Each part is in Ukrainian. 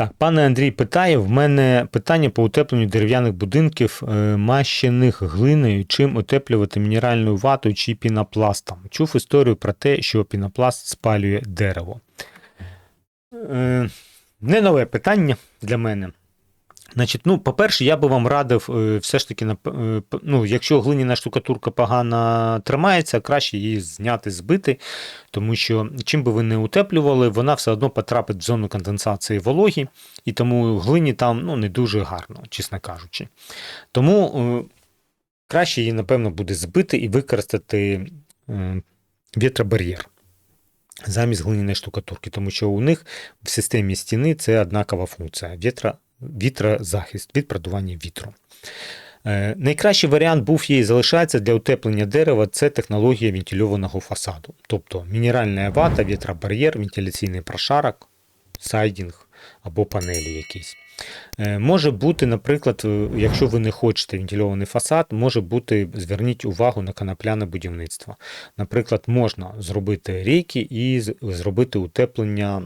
Так, пане Андрій питає: в мене питання по утепленню дерев'яних будинків, е, мащених глиною, чим утеплювати мінеральною ватою чи пінопластом. Чув історію про те, що пінопласт спалює дерево. Е, Не нове питання для мене. Значить, ну, по-перше, я би вам радив е, все ж таки, е, ну, якщо глиняна штукатурка погано тримається, краще її зняти, збити, тому що чим би ви не утеплювали, вона все одно потрапить в зону конденсації вологі, і тому глині там ну, не дуже гарно, чесно кажучи. Тому е, краще її, напевно, буде збити і використати вітробар'єр замість глиняної штукатурки, тому що у них в системі стіни це однакова функція. Вітра, вітрозахист від продування вітру. Е, Найкращий варіант був і залишається для утеплення дерева це технологія вентильованого фасаду, тобто мінеральна вата, вітробар'єр, вентиляційний прошарок, сайдінг або панелі якісь. Е, Може бути, наприклад, е, якщо ви не хочете вентильований фасад, може бути, зверніть увагу на канапляне будівництво. Наприклад, можна зробити рейки і зробити утеплення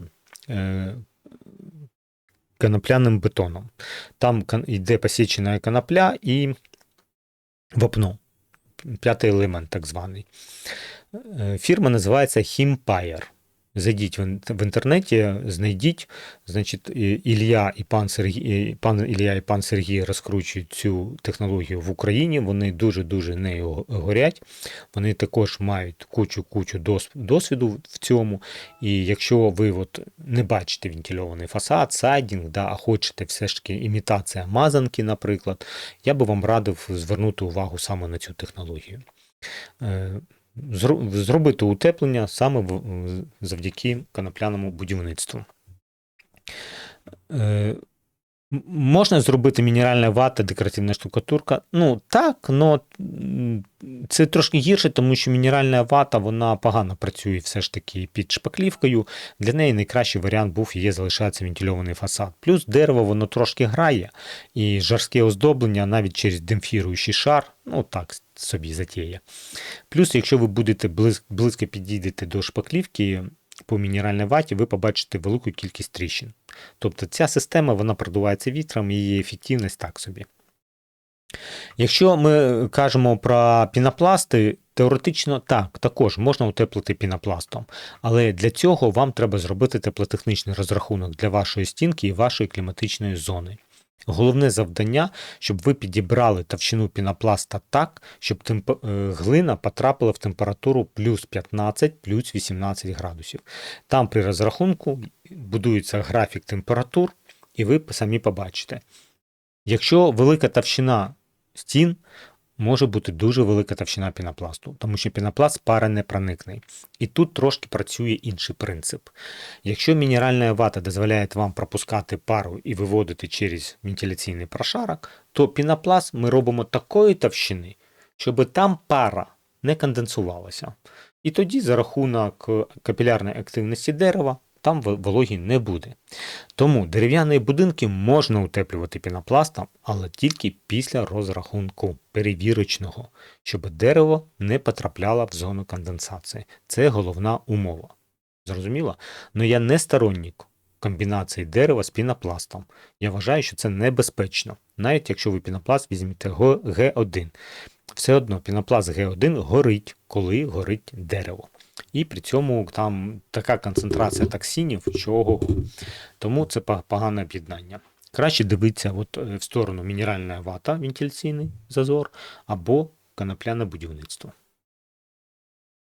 канапляним бетоном. Там йде посічена конопля і вапно. П'ятий елемент, так званий. Е, Фірма називається Himpire. Зайдіть в інтернеті, знайдіть. Значить, і- Ілля і пан Сергій, пан Ілля і пан Сергій розкручують цю технологію в Україні. Вони дуже-дуже нею горять. Вони також мають кучу-кучу досвіду в цьому. І якщо ви от не бачите вентильований фасад, сайдінг, да, а хочете все ж таки імітація мазанки, наприклад, я би вам радив звернути увагу саме на цю технологію. Е, Зробити утеплення саме завдяки конопляному будівництву. Можна зробити мінеральна вата, декоративна штукатурка. Ну так, але це трошки гірше, тому що мінеральна вата вона погано працює все ж таки під шпаклівкою. Для неї найкращий варіант був є залишається вентильований фасад. Плюс дерево воно трошки грає, і жарське оздоблення навіть через демпфіруючий шар, ну так собі затіє. Плюс, якщо ви будете близько підійдете до шпаклівки по мінеральній ваті, ви побачите велику кількість тріщин. Тобто ця система вона продувається вітром, і її ефективність так собі. Якщо ми кажемо про пінопласти, теоретично так, також можна утеплити пінопластом, але для цього вам треба зробити теплотехнічний розрахунок для вашої стінки і вашої кліматичної зони. Головне завдання, щоб ви підібрали товщину пінопласта так, щоб темп- е, глина потрапила в температуру плюс 15, плюс 18 градусів. Там при розрахунку будується графік температур, і ви самі побачите. Якщо велика товщина стін, може бути дуже велика товщина пінопласту, тому що пінопласт пари не проникне. І тут трошки працює інший принцип. Якщо мінеральна вата дозволяє вам пропускати пару і виводити через вентиляційний прошарок, то пінопласт ми робимо такої товщини, щоб там пара не конденсувалася. І тоді за рахунок капілярної активності дерева там вологі не буде. Тому дерев'яні будинки можна утеплювати пінопластом, але тільки після розрахунку перевірочного, щоб дерево не потрапляло в зону конденсації. Це головна умова. Зрозуміло? Ну я не сторонник комбінації дерева з пінопластом. Я вважаю, що це небезпечно, навіть якщо ви пінопласт візьмете Г- Г1. Все одно пінопласт Г1 горить, коли горить дерево. І при цьому там така концентрація токсинів, що ого. Тому це погане об'єднання. Краще дивитися от е, в сторону мінеральна вата, вентиляційний зазор, або конопляне будівництво.